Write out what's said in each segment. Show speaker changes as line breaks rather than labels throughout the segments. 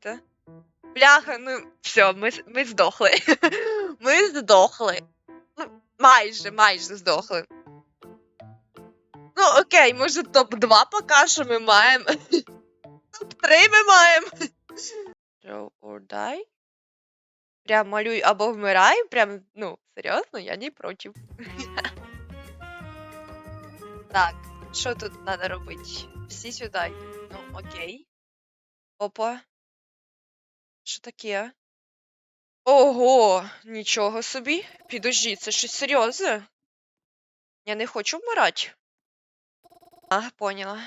Та? Бляха, ну все, ми, ми здохли. Ми здохли. Ну, майже, майже здохли. Ну, окей, може топ-2 поки що ми маємо. Топ-3 ми маємо. Draw or die? Прям малюй або вмирай, прям, ну, серйозно, я не проти. так, що тут треба робити? Всі сюди. Ну, окей. Опа. Що таке? Ого, нічого собі. Підожди, це щось серйозне? Я не хочу вмирати. А, поняла.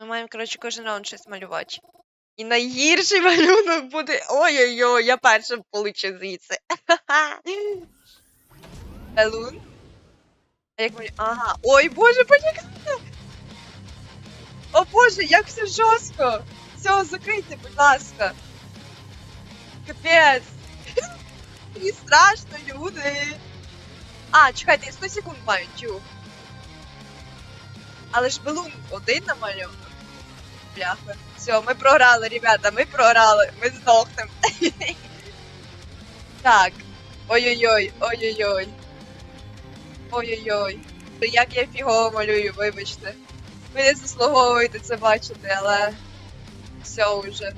Ми маємо, коротше, кожен раунд щось малювати. І найгірший малюнок буде. Ой-ой-ой, я перша получу звідси. Балун. А як малю... Ага. Ой, боже, почекайте. О боже, як все жорстко. Все, закрийте, будь ласка. Капець. Мені страшно, люди. А, чекайте, я 100 секунд маю, тю. Але ж балун один намальовано. Бляха. Все, ми програли, ребята, ми програли. Ми здохнемо. так. Ой-ой-ой, ой-ой-ой. Ой-ой-ой. Як я фігово малюю, вибачте. Ви не заслуговуєте це бачити, але все уже.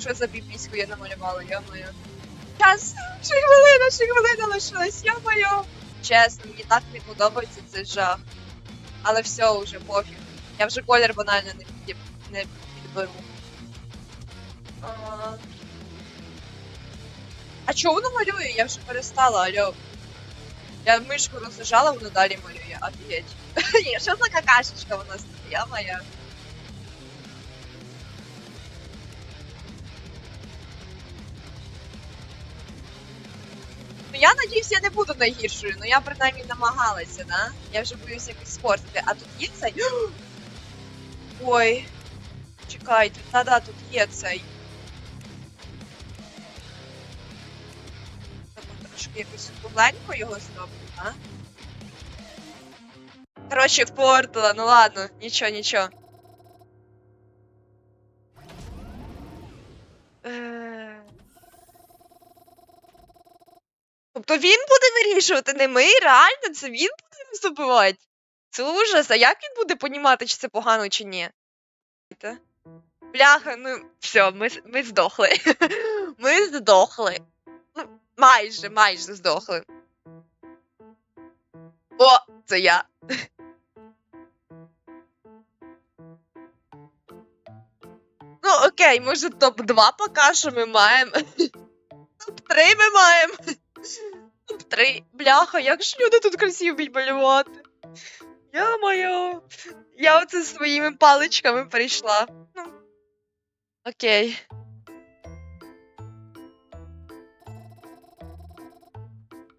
Що за піпіську я намалювала, я-моє. Час, ще хвилина, ще хвилина лишилась, я-моє. Чесно, мені так не подобається цей жах. Але все уже пофіг. Я вже колір банально не, під, не підберу. А, а чого воно малює? Я вже перестала, алло. Я мишку розважала, воно далі малює, офігеть. Що за какашечка у нас я моя. Надіюсь, я не буду найгіршою, ну я принаймні намагалася, да? Я вже боюсь якось спортити. А тут є цей. Ой. Чекайте, та-да, тут є цей. Трошки якось кругленько його зроблю, а? Коротше, впортила, ну ладно, нічого, нічого. Тобто він буде вирішувати, не ми, реально, це він буде нас. Це ужас, а як він буде понімати, чи це погано, чи ні? Бляха, ну все, ми, ми здохли. ми здохли. Ну, майже, майже здохли. О, це я. Ну, окей, може топ-2 поки що ми маємо. Топ-3 ми маємо. Топ-3. Бляха, як ж люди тут красиво вміють малювати. Я моя. Я оце своїми паличками прийшла. Ну. Окей.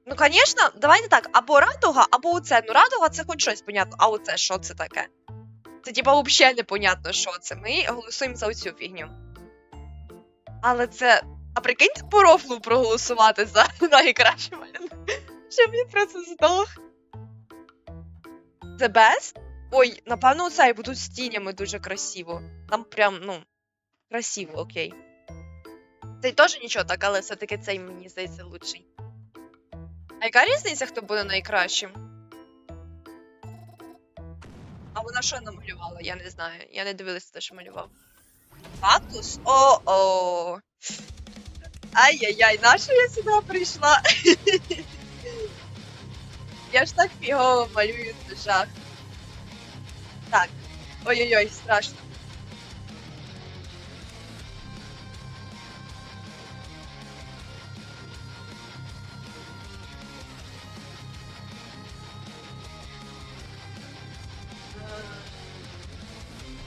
Ну, звісно, давайте так, або радуга, або оце. Ну, радуга це хоч щось понятно, а оце що це таке? Це типа взагалі непонятно, що це. Ми голосуємо за оцю фігню. Але це. А прикиньте по рофлу проголосувати за найкраще малюнок. Щоб він просто здох. The best? Ой, напевно, оцей, бо тут з тінями дуже красиво. Там прям, ну, красиво, окей. Цей теж нічого так, але все-таки цей мені здається лучший. А яка різниця, хто буде найкращим? А вона що намалювала? Я не знаю. Я не дивилася те, що малював. Кактус? О-о. Ай-яй-яй, на що я сюди прийшла? я ж так фігово малюю жах. Так. Ой-ой-ой, страшно.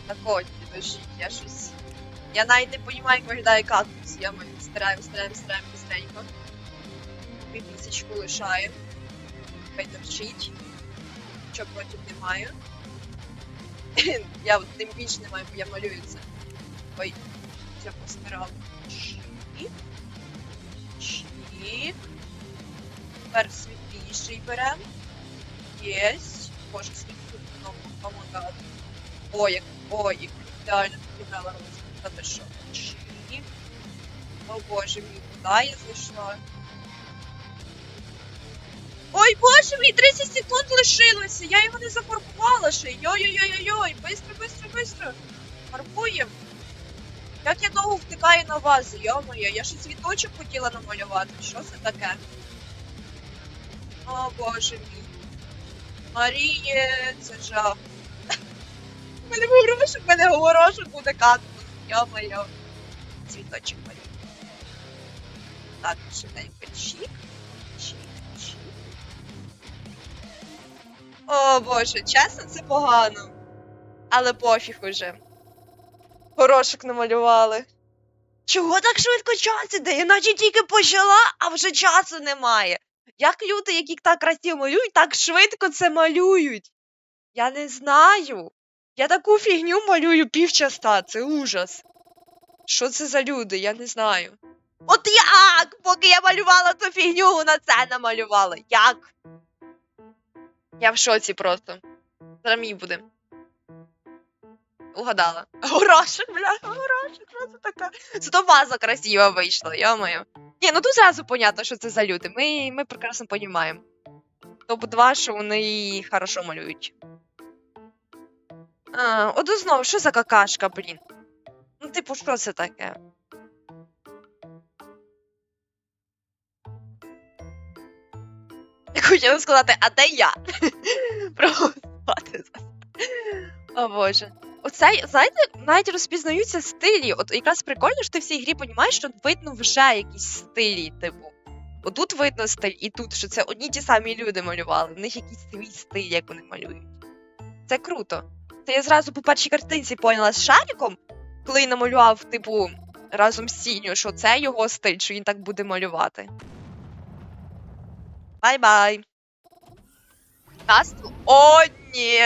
Так от, підождіть, я щось. Я навіть не розумію, як виглядає кактус. Я ми стараємо, стараємо, стараємо быстренько. Півмісячку лишаємо. Хай торчить. Нічого проти не я тим більше не маю, бо я малюю це. Ой, все постирала. Чик. Чик. Тепер світліший беремо. Єсть. Боже, тут кнопок помагати. Ой, як, ой, як ідеально підібрала розмір. Та ти що? Чи? О боже мій, куди я зайшла? Ой, боже мій, 30 секунд лишилося. Я його не зафарбувала ще. Йой-йой-йой-йой, бистро, бистро, бистро. Фарбуємо. Як я довго втикаю на вазу, йо-моє, я ще цвіточок хотіла намалювати. Що це таке? О боже мій. Маріє, це жах. У мене горошок, в мене горошок буде кактус. Йо-моє. Цвіточок малюю. Так, швиденько чік. Чік, О боже, чесно, це погано. Але пофіг уже. Горошок намалювали. Чого так швидко час іде? Я наче тільки почала, а вже часу немає. Як люди, які так красиво малюють, так швидко це малюють? Я не знаю. Я таку фігню малюю півчаса, це ужас. Що це за люди? Я не знаю. От як? Поки я малювала ту фігню, вона це намалювала. Як? Я в шоці просто. Зараз мій буде. Угадала. Горошок, бля, горошок, це таке? Зато ваза красива вийшла, йо-моє. Ні, ну тут зразу понятно, що це за люди. Ми, ми прекрасно розуміємо. Топ-2, що вони хорошо малюють. А, от знову, що за какашка, блін? Ну, типу, що це таке? Хотіла сказати, а де я? Проголосувати за О боже. Оце, знаєте, навіть розпізнаються стилі. От якраз прикольно, що ти в цій грі розумієш, що видно вже якісь стилі, типу. Отут видно стиль, і тут, що це одні ті самі люди малювали, в них якийсь свій стиль, як вони малюють. Це круто. Це я зразу по першій картинці поняла з шариком, коли намалював, типу, разом з Сіню, що це його стиль, що він так буде малювати. Бай-бай. Кастл? О, ні.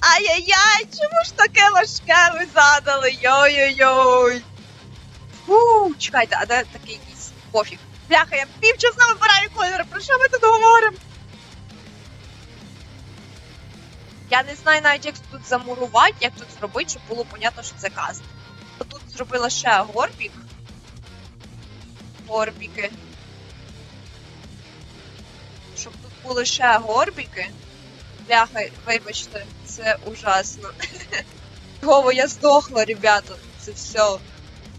Ай-яй-яй, чому ж таке важке ви задали? Йой-йой-йой. Фу, чекайте, а де такий якийсь пофіг? Бляха, я півчаса вибираю кольори, про що ми тут говоримо? Я не знаю навіть, як тут замурувати, як тут зробити, щоб було понятно, що це каст. Тут зробила ще горбік. Горбіки. Тут горбіки. Бляха, вибачте, це ужасно. Гово, я здохла, ребята. Це все.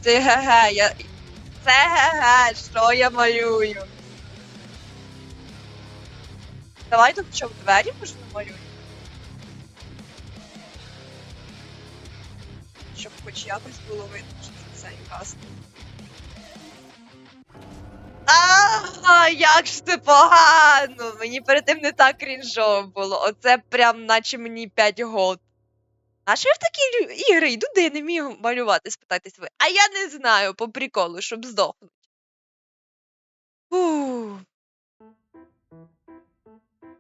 Це ге-ге, я. Це ге-ге, що я малюю. Давай тут що, в двері може намалюю? Щоб хоч якось було видно, що це каст. А, як ж це погано! Мені перед тим не так крінжово було. Оце прям наче мені 5 год. А що я в такі ігри йду, де я не вмію малювати, спитайтесь ви. А я не знаю по приколу, щоб здохнути.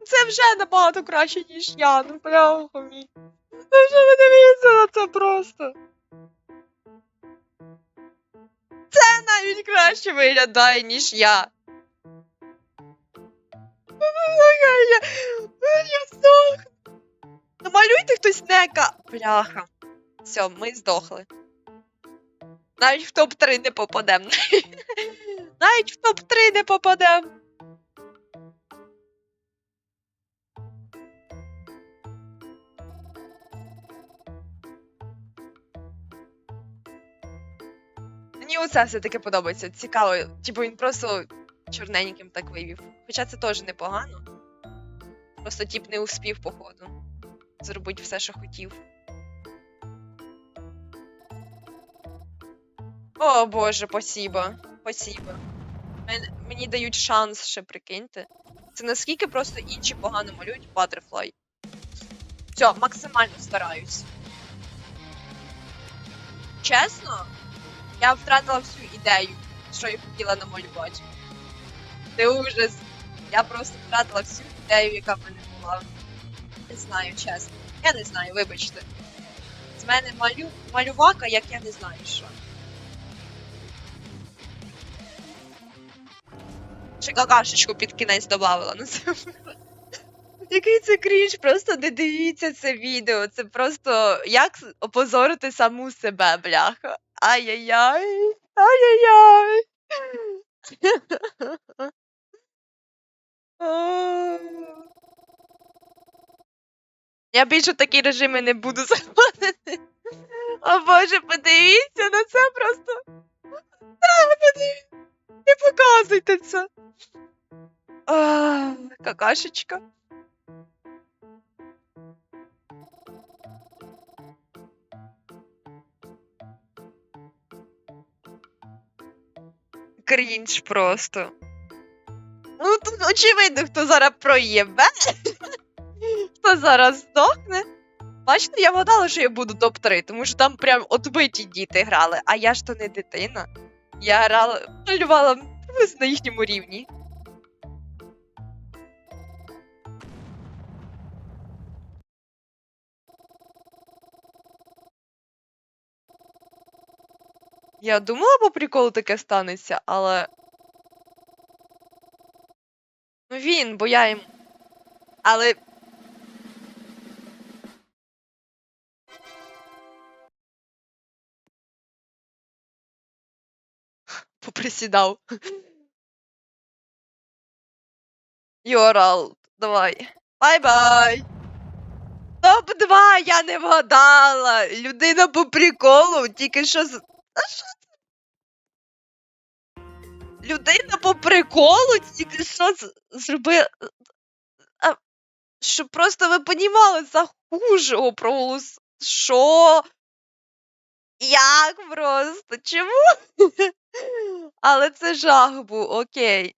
Це вже набагато краще, ніж я, ну мій. Ну що ви дивіться на це просто? Навіть краще виглядає, ніж я. Я, я здохну. Намалюйте хтось нека. Бляха. Все, ми здохли. Навіть в топ-3 не попадемо. Навіть в топ-3 не попадем. Мені оце все-таки подобається. Цікаво. Типу він просто чорненьким так вивів. Хоча це теж непогано. Просто тіп не успів, походу. Зробити все, що хотів. О боже, спасибо. Спасибо. Мені дають шанс ще прикиньте. Це наскільки просто інші погано малюють Butterfly. Все, максимально стараюсь. Чесно, я втратила всю ідею, що я хотіла намалювати. Це ужас. Я просто втратила всю ідею, яка в мене була. Не знаю, чесно. Я не знаю, вибачте. З мене малю... малювака, як я не знаю що. Ще какашечку під кінець додавала. Ну це Який це крінж, просто не дивіться це відео. Це просто як опозорити саму себе, бляха. Ай-яй-яй. Ай-яй-яй. Я більше такі режими не буду заходити. О боже, подивіться на це просто. А, подивіться. Не показуйте це. А, какашечка. Крінж просто. Ну, тут очевидно, хто зараз проєбе, Хто зараз здохне. Бачите, я вгадала, що я буду топ-3, тому що там прям отбиті діти грали, а я ж то не дитина. Я грала, малювала на їхньому рівні. Я думала, по приколу таке станеться, але. Ну він, бо я їм. Але. Поприсідав. Йорал, давай. Бай-бай. Топ-2, я не вгадала. Людина по приколу, тільки що з. Людина по приколу тільки що зробила. Щоб просто ви понімали, за хужого проголос. Що? Як просто? Чому? Але це жах був, окей.